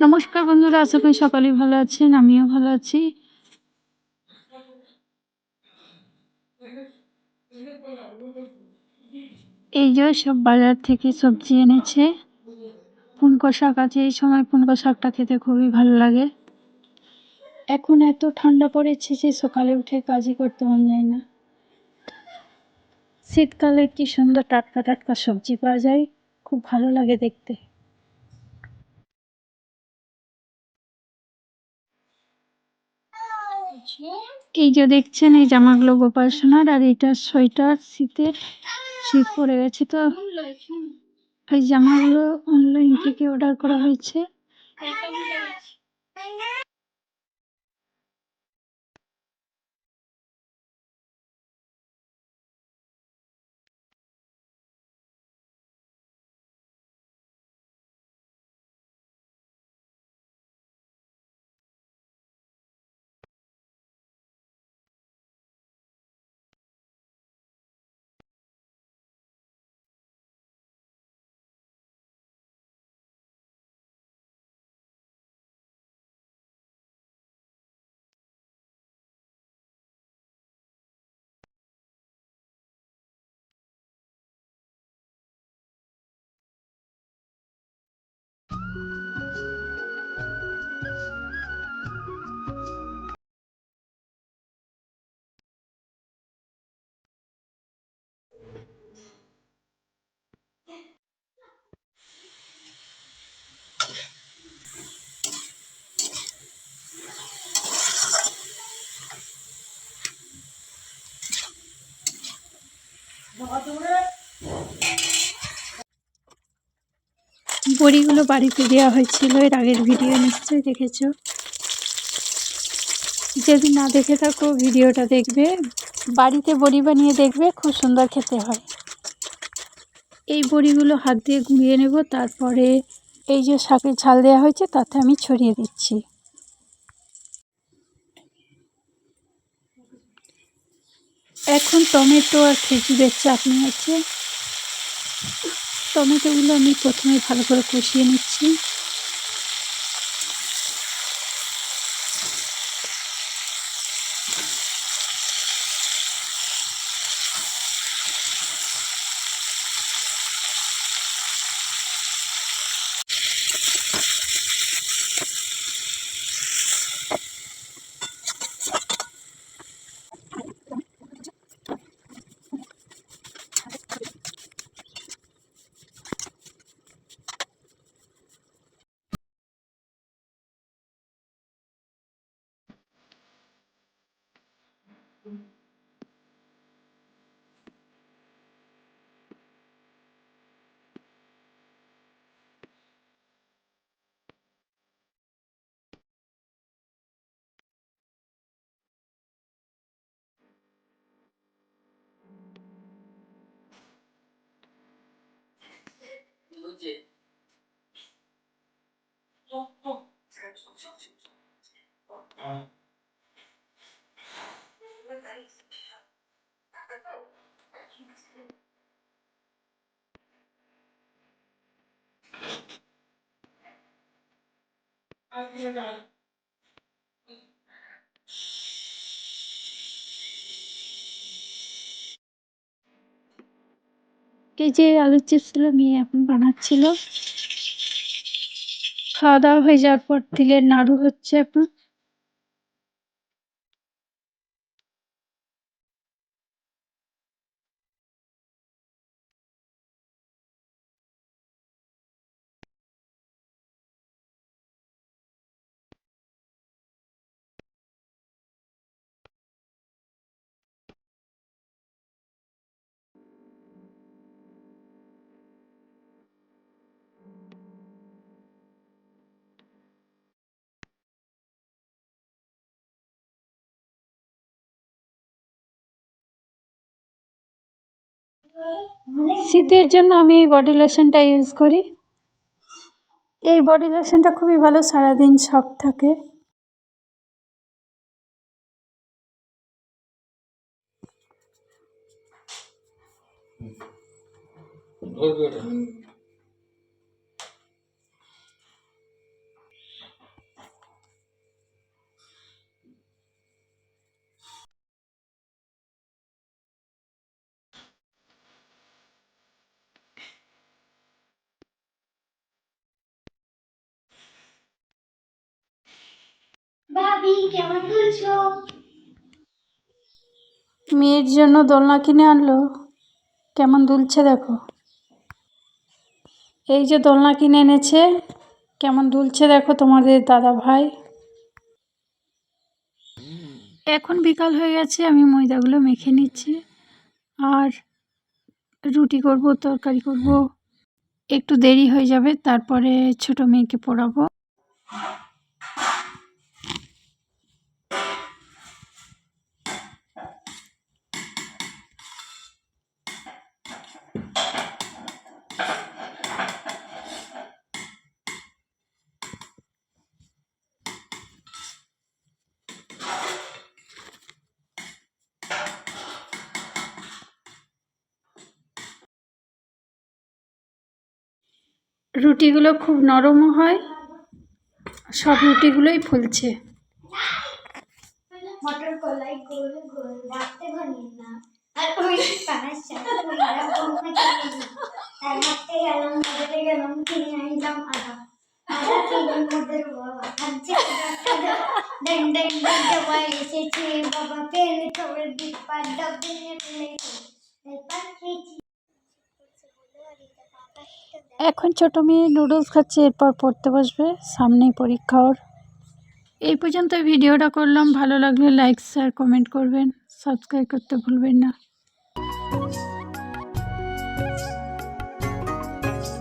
নমস্কার বন্ধুরা, আশা করি সকলেই ভালো আছেন, আমিও ভালো আছি। এই যে সব বাজার থেকে সবজি এনেছে, পুনকো শাক আছে এই সময় পুনকো শাকটা খেতে খুবই ভালো লাগে। এখন এত ঠান্ডা পড়েছে যে সকালে উঠে কাজই করতে মন যায় না। শীতকালে কি সুন্দর টাটকা টাটকা সবজি পাওয়া যায়, খুব ভালো লাগে দেখতে। এই যে দেখছেন এই জামাগুলো গোপাল সোনার আর এটা সোয়েটার শীতের শীত পড়ে গেছে তো। এই জামাগুলো অনলাইন থেকে অর্ডার করা হয়েছে। বড়িগুলো বাড়িতে দেওয়া হয়েছিল, এর আগের ভিডিও নিশ্চয়ই দেখেছ। যদি না দেখে থাকো, ভিডিওটা দেখবে। বাড়িতে বড়ি বানিয়ে দেখবে, খুব সুন্দর খেতে হয়। এই বড়িগুলো হাত দিয়ে গুঁড়িয়ে নেব, তারপরে এই যে শাকের ঝাল দেওয়া হয়েছে, তাতে আমি ছড়িয়ে দিচ্ছি। এখন টমেটো আর খেজুরের চাটনি আছে টমেটোগুলো আমি প্রথমে ভালো করে কষিয়ে নিচ্ছি। Uhum. এই যে আলুর চিপসগুলো মেয়ে এখন বানাচ্ছিল। খাওয়া দাওয়া হয়ে যাওয়ার পর তিলের নাড়ু হচ্ছে এখন। শীতের জন্য আমি এই বডি লোশনটা ইউজ করি। এই বডি লোশনটা খুবই ভালো, সারাদিন সব থাকে। কেমন মেয়ের জন্য দোলনা কিনে আনলো। কেমন দুলছে দেখো। এই যে দোলনা কিনে এনেছে, কেমন দুলছে দেখো তোমাদের দাদা ভাই। এখন বিকাল হয়ে গেছে, আমি ময়দাগুলো মেখে নিচ্ছি। আর রুটি করব, তরকারি করব। একটু দেরি হয়ে যাবে, তারপরে ছোট মেয়েকে পড়াবো। রুটিগুলো খুব নরমও হয় সব রুটিগুলোই ফুলছে। মটর কলাই গোল গোল রাখতে না এখন ছোট মেয়ে নুডলস খাচ্ছে, এরপর পড়তে বসবে, সামনেই পরীক্ষা ওর। এই পর্যন্ত ভিডিওটা করলাম, ভালো লাগলে লাইক শেয়ার কমেন্ট করবেন সাবস্ক্রাইব করতে ভুলবেন না।